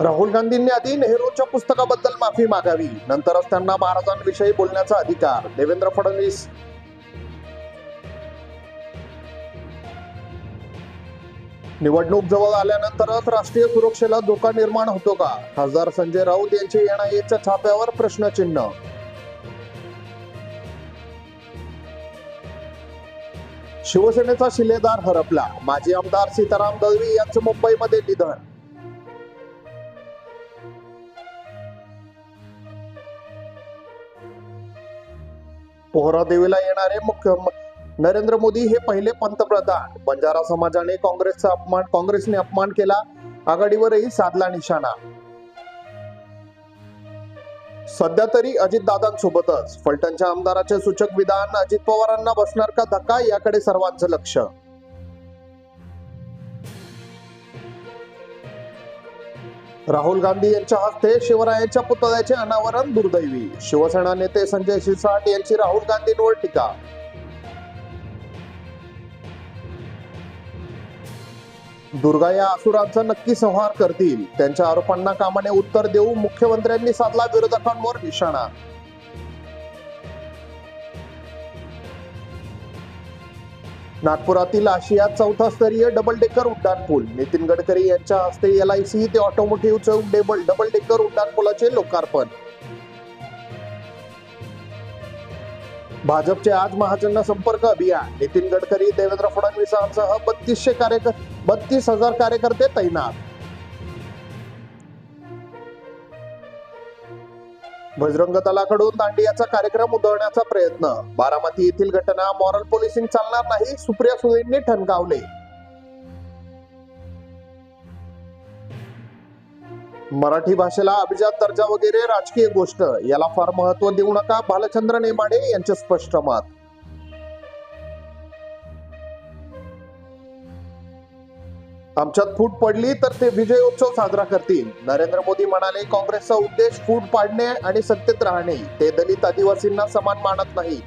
राहुल गांधींनी आधी नेहरूंच्या पुस्तकाबद्दल माफी मागावी. नंतरच त्यांना महाराजांविषयी बोलण्याचा अधिकार. देवेंद्र फडणवीस. निवडणूक जवळ आल्यानंतरच राष्ट्रीय सुरक्षेला धोका निर्माण होतो का? खासदार संजय राऊत यांचे एनआयएच्या छाप्यावर प्रश्नचिन्ह. शिवसेनेचा शिलेदार हरपला. माजी आमदार सीताराम दळवी यांचं मुंबईमध्ये निधन. पोहरा देवीला येणारे मुख्य नरेंद्र मोदी हे पहिले पंतप्रधान. बंजारा समाजाने काँग्रेसचा अपमान काँग्रेसने अपमान केला. आघाडीवरही साधला निशाणा. सध्या तरी अजितदादांसोबतच फलटणच्या आमदाराचे सूचक विधान अजित पवारांना बसणार का धक्का याकडे सर्वांचं लक्ष. राहुल गांधी यांच्या हस्ते शिवरायांच्या पुतळ्याचे अनावरण दुर्दैवी. शिवसेना नेते संजय शिरसाट यांची राहुल गांधींवर टीका. दुर्गा या असुरांचा नक्की संहार करतील. त्यांच्या आरोपांना कामाने उत्तर देऊ मुख्यमंत्र्यांनी साधला विरोधकांवर निशाणा. नागपुरातील आशियात चौथा स्तरीय डबल डेकर उड्डाण पूल. नितीन गडकरी यांच्या हस्ते एल आय सी ते ऑटोमोटिव्ह डेबल डबल डेकर उड्डाण पुलाचे लोकार्पण. भाजपचे आज महाजन संपर्क अभियान. नितीन गडकरी देवेंद्र फडणवीसांसह बत्तीसशे कार्यकर्ते बत्तीस हजार कार्यकर्ते तैनात. बजरंग दलाकडून दांडियाचा कार्यक्रम उधळण्याचा प्रयत्न. बारामती येथील घटना मॉरल पोलिसिंग चालणार नाही सुप्रिया सुळेंनी ठणकावले मराठी भाषेला अभिजात दर्जा वगैरे राजकीय गोष्ट याला फार महत्त्व देऊ नका भालचंद्र नेमाडे यांचे स्पष्ट मत. आमच्यात फूट पडली तर ते विजयोत्सव साजरा करतील. नरेंद्र मोदी म्हणाले काँग्रेसचा उद्देश फूट पाडणे आणि सत्तेत राहणे. ते दलित आदिवासींना समान मानत नाही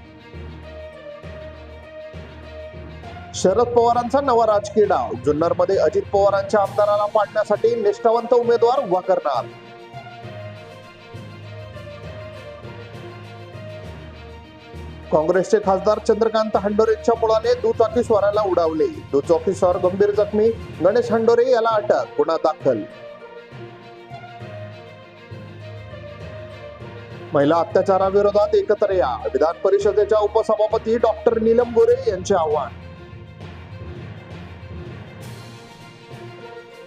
शरद पवारांचा नवा राजकीय डाव जुन्नरमध्ये अजित पवारांच्या आमदाराला पाडण्यासाठी निष्ठावंत उमेदवार उभा करणार काँग्रेसचे खासदार चंद्रकांत हंडोरेंच्या मुलाने दुचाकी स्वाराला उडावले. दुचाकी स्वार गंभीर जखमी गणेश हंडोरे याला अटक गुन्हा दाखल. महिला अत्याचाराविरोधात एकत्र या. विधान परिषदेच्या उपसभापती डॉक्टर नीलम गोरे यांचे आव्हान.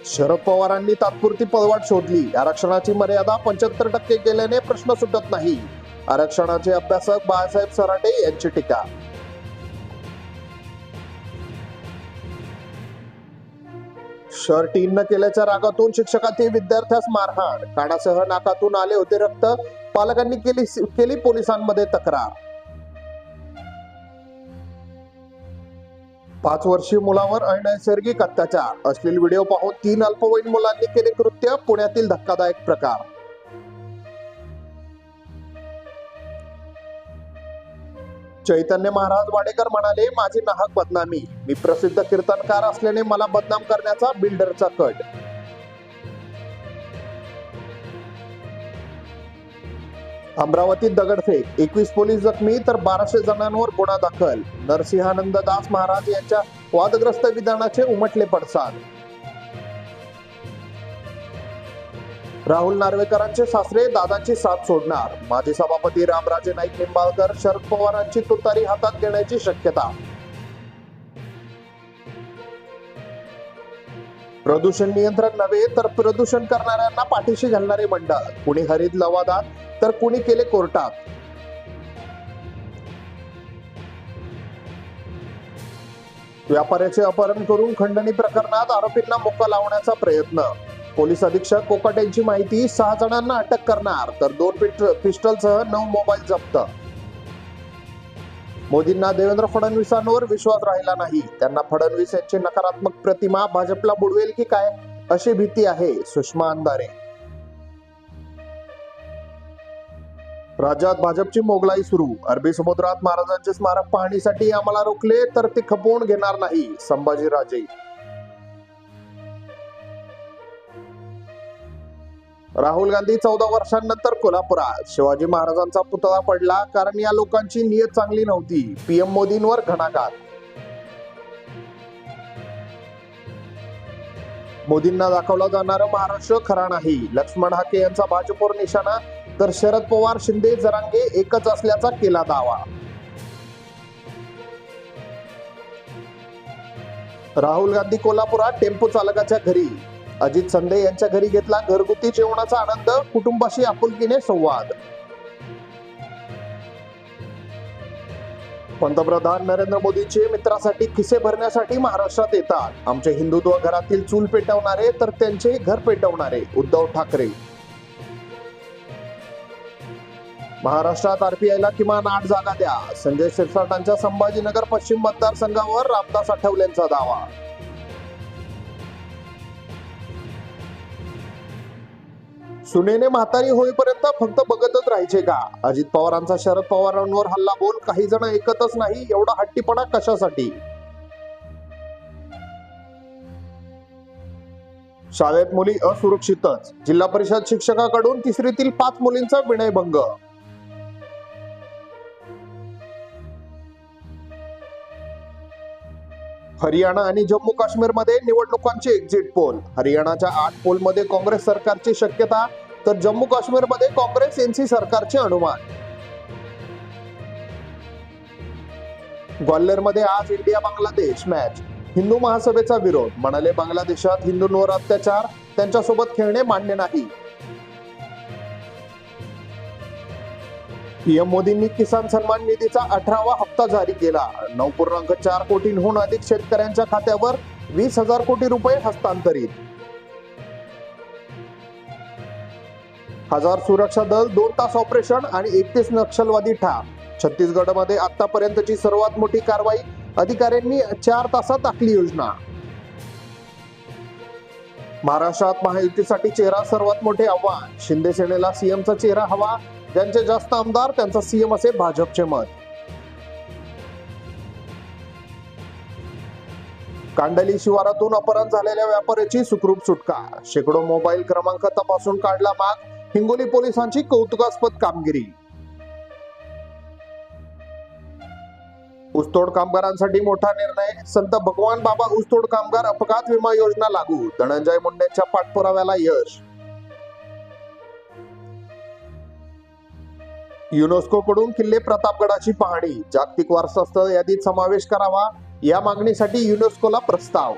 शरद पवारांनी तात्पुरती पळवाट शोधली. आरक्षणाची मर्यादा पंच्याहत्तर टक्के केल्याने प्रश्न सुटत नाही. आरक्षणाचे अभ्यासक बाळासाहेब सराटे यांची टीका. शर्ट इन न केल्याच्या रागातून शिक्षकाची विद्यार्थ्यास मारहाण. कानासह नाकातून आले होते रक्त. पालकांनी केली केली पोलिसांमध्ये तक्रार. पाच वर्षीय मुलावर अनैसर्गिक अत्याचार. अश्लील व्हिडिओ पाहून तीन अल्पवयीन मुलांनी केले कृत्य. पुण्यातील धक्कादायक प्रकार. चैतन्य महाराज वाडेकर म्हणाले माझी नाहक बदनामी. मी प्रसिद्ध कीर्तनकार असल्याने मला बदनाम करण्याचा बिल्डरचा कट. अमरावतीत दगडफेक. एकवीस पोलीस जखमी तर बाराशे जणांवर गुन्हा दाखल. नरसिंहानंद दास महाराज यांच्या वादग्रस्त विधानाचे उमटले पडसाद. राहुल नार्वेकरांचे सासरे दादांची साथ सोडणार. माजी सभापती रामराजे नाईक निंबाळकर शरद पवारांची तुतारी हातात घेण्याची शक्यता. प्रदूषण नियंत्रण नव्हे तर प्रदूषण करणाऱ्यांना पाठीशी घालणारे मंडळ. कुणी हरित लवादात तर कुणी केले कोर्टात. व्यापाऱ्याचे अपहरण करून खंडणी प्रकरणात आरोपींना मोका लावण्याचा प्रयत्न. पोलीस अधीक्षक कोकट यांची माहिती सहा जणांना अटक करणार तर दोन पिस्टलसह नऊ मोबाईल जप्त. मोदींना देवेंद्र फडणवीसांवर विश्वास राहिला नाही. त्यांना फडणवीस यांची नकारात्मक प्रतिमा भाजपला बुडवेल की काय अशी भीती आहे सुषमा अंधारे. राज्यात भाजपची मोगलाई सुरू. अरबी समुद्रात महाराजांचे स्मारक पाहणीसाठी आम्हाला रोखले तर ते खपवून घेणार नाही संभाजीराजे. राहुल गांधी चौदा वर्षांनंतर कोल्हापुरात. शिवाजी महाराजांचा पुतळा पडला कारण या लोकांची नियत चांगली नव्हती. पीएम मोदींवर घणाघात. मोदींना दाखवला जाणारा महाराष्ट्र खरा नाही. लक्ष्मण हाके यांचा भाजपवर निशाणा तर शरद पवार शिंदे जरांगे एकच असल्याचा केला दावा. राहुल गांधी कोल्हापुरात टेम्पो चालकाच्या घरी. अजित संधे यांच्या घरी घेतला घरगुती जेवणाचा आनंद कुटुंबाशी आपुलकीने संवाद. पंतप्रधान नरेंद्र मोदींचे मित्रासाठी खिसे भरण्यासाठी महाराष्ट्रात येतात. आमचे हिंदुत्व घरातील चूल पेटवणारे तर त्यांचे घर पेटवणारे उद्धव ठाकरे. महाराष्ट्रात आरपीआयला किमान आठ जागा द्या. संजय शिरसाटांच्या संभाजीनगर पश्चिम मतदारसंघावर रामदास आठवलेंचा दावा. सुनेने म्हातारी होईपर्यंत फक्त बघतच राहायचे का? अजित पवारांचा शरद पवारांवर हल्ला बोल काही जण ऐकतच नाही एवढा हट्टीपणा कशासाठी? शाळेत मुली असुरक्षितच. जिल्हा परिषद शिक्षकाकडून तिसरीतील पाच मुलींचा विनयभंग. हरियाणा आणि जम्मू काश्मीरमध्ये निवडणुकांचे एक्झिट पोल हरियाणाच्या आठ पोलमध्ये काँग्रेस सरकारची शक्यता तर जम्मू काश्मीरमध्ये काँग्रेस एनसी सरकारचे अनुमान. ग्वाल्हेरमध्ये आज इंडिया बांगलादेश मॅच हिंदू महासभेचा विरोध. म्हणाले बांगलादेशात हिंदूंवर अत्याचार त्यांच्यासोबत खेळणे मान्य नाही. पीएम मोदींनी किसान सन्मान निधीचा अठरावा हप्ता जारी केला. नऊ पूर्णांक चार कोटींहून अधिक शेतकऱ्यांच्या खात्यावर वीस हजार कोटी रुपये हस्तांतरित. हजार सुरक्षा दल दोन तास ऑपरेशन आणि एकतीस नक्षलवादी ठार. छत्तीसगडमध्ये आतापर्यंतची सर्वात मोठी कारवाई अधिकाऱ्यांनी चार तासात आखली योजना. महाराष्ट्रात महायुतीसाठी चेहरा सर्वात मोठे आव्हान. शिंदे सेनेला सीएमचा चेहरा हवा. ज्यांचे जास्त आमदार त्यांचा सीएम असे भाजपचे मत. कांडली शिवारातून अपहरण झालेल्या व्यापाऱ्याची सुखरूप सुटका. शेकडो मोबाईल क्रमांक तपासून काढला माग. हिंगोली पोलिसांची कौतुकास्पद कामगिरी. ऊसतोड कामगारांसाठी मोठा निर्णय संत भगवान बाबा ऊसतोड कामगार अपघात विमा योजना लागू धनंजय मुंडेंच्या पाठपुराव्याला यश. युनेस्को कडून किल्ले प्रतापगडाची पाहणी जागतिक वारसा स्थळ यादीत समावेश करावा या मागणीसाठी युनेस्कोला प्रस्ताव.